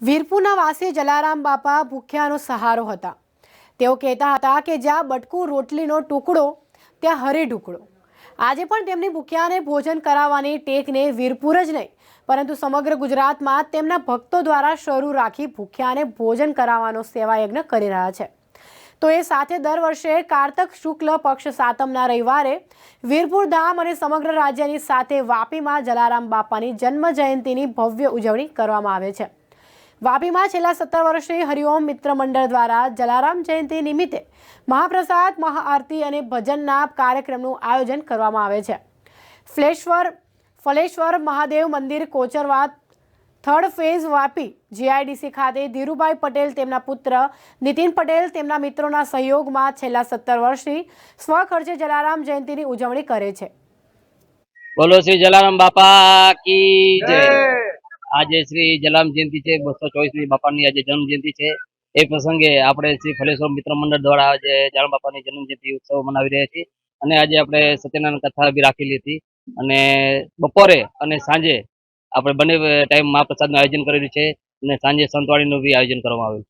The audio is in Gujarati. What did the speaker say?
વીરપુરના વાસી જલારામ બાપા ભૂખ્યાનો સહારો હતા. તેઓ કહેતા હતા કે જ્યાં બટકું રોટલીનો ટુકડો, ત્યાં હરે ઢુકડો. આજે પણ તેમની ભૂખ્યાને ભોજન કરાવવાની ટેકને વીરપુર જ નહીં, પરંતુ સમગ્ર ગુજરાતમાં તેમના ભક્તો દ્વારા શરૂ રાખી ભૂખ્યાને ભોજન કરાવવાનો સેવા યજ્ઞ કરી રહ્યા છે. તો એ સાથે દર વર્ષે કારતક શુક્લ પક્ષ સાતમના રવિવારે વીરપુર ધામ અને સમગ્ર રાજ્યની સાથે વાપીમાં જલારામ બાપાની જન્મ જયંતિની ભવ્ય ઉજવણી કરવામાં આવે છે. વાપીમાં છેલ્લા સત્તર વર્ષથી હરિઓમ મિત્ર મંડળ દ્વારા જલારામ જયંતિ નિમિત્તે મહાપ્રસાદ મહાઆરતી અને ભજનના કાર્યક્રમનું આયોજન કરવામાં આવે છે. ફ્લેશ્વર ફલેશ્વર મહાદેવ મંદિર Kocharva third phase Vapi GIDC ખાતે ધીરુભાઈ પટેલ તેમના પુત્ર નીતિન પટેલ તેમના મિત્રોના સહયોગમાં છેલ્લા સત્તર વર્ષથી સ્વખર્ચે જલારામ જયંતિની ઉજવણી કરે છે. બોલો શ્રી જલારામ બાપા કી જય. આજે શ્રી જલામ જયંતિ છે, બસો ચોવીસમી બાપાની આજે જન્મ જયંતિ છે. એ પ્રસંગે આપણે શ્રી ફલેશ્વર મિત્ર મંડળ દ્વારા આજે જલામ બાપાની જન્મ જયંતિ ઉત્સવ મનાવી રહ્યા છીએ. અને આજે આપણે સત્યનારાયણ કથા બી રાખેલી હતી. અને બપોરે અને સાંજે આપણે બંને ટાઈમ મહાપ્રસાદનું આયોજન કરેલું છે. અને સાંજે સંતવાળીનું બી આયોજન કરવામાં આવ્યું